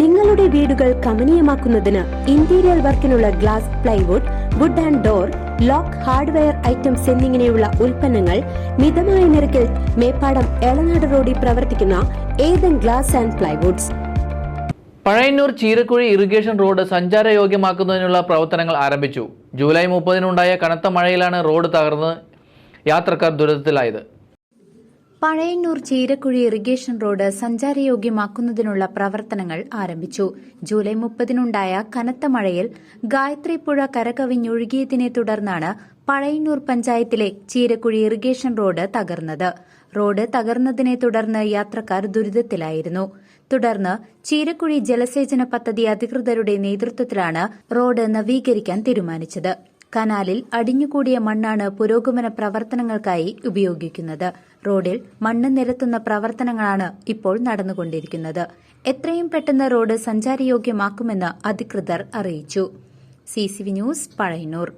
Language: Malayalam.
നിങ്ങളുടെ വീടുകൾ കമനീയമാക്കുന്നതിന് interior വർക്കിനുള്ള glass plywood wood and door lock hardware items എന്നിങ്ങനെയുള്ള ഉൽപ്പന്നങ്ങൾ മിതമായ നിരക്കിൽ മേപ്പാടം എളനാട് റോഡിൽ പ്രവർത്തിക്കുന്ന Ethan glass and plywoods Pazhayannur Cheerakuzhi irrigation road സഞ്ചാരയോഗ്യമാക്കുന്നതിനുള്ള പ്രവർത്തനങ്ങൾ ആരംഭിച്ചു. ജൂലൈ മുപ്പതിനുണ്ടായ കനത്ത മഴയിലാണ് റോഡ് തകർന്ന് യാത്രക്കാർ ദുരിതത്തിലായത്. പഴയന്നൂർ ചീരക്കുഴി ഇറിഗേഷൻ റോഡ് സഞ്ചാരയോഗ്യമാക്കുന്നതിനുള്ള പ്രവർത്തനങ്ങൾ ആരംഭിച്ചു. ജൂലൈ മുപ്പതിനുണ്ടായ കനത്ത മഴയിൽ ഗായത്രി പുഴ കരകവിഞ്ഞൊഴുകിയതിനെ തുടർന്നാണ് പഴയന്നൂർ പഞ്ചായത്തിലെ ചീരക്കുഴി ഇറിഗേഷൻ റോഡ് തകർന്നത്. റോഡ് തകർന്നതിനെ തുടർന്ന് യാത്രക്കാർ ദുരിതത്തിലായിരുന്നു. തുടർന്ന് ചീരക്കുഴി ജലസേചന പദ്ധതി അധികൃതരുടെ നേതൃത്വത്തിലാണ് റോഡ് നവീകരിക്കാൻ തീരുമാനിച്ചത്. കനാലിൽ അടിഞ്ഞുകൂടിയ മണ്ണാണ് പുരോഗമന പ്രവർത്തനങ്ങൾക്കായി ഉപയോഗിക്കുന്നത്. റോഡിൽ മണ്ണ് നിരത്തുന്ന പ്രവർത്തനങ്ങളാണ് ഇപ്പോൾ നടന്നുകൊണ്ടിരിക്കുന്നത്. എത്രയും പെട്ടെന്ന് റോഡ് സഞ്ചാരയോഗ്യമാക്കുമെന്ന് അധികൃതർ അറിയിച്ചു. C news Pazhayannur.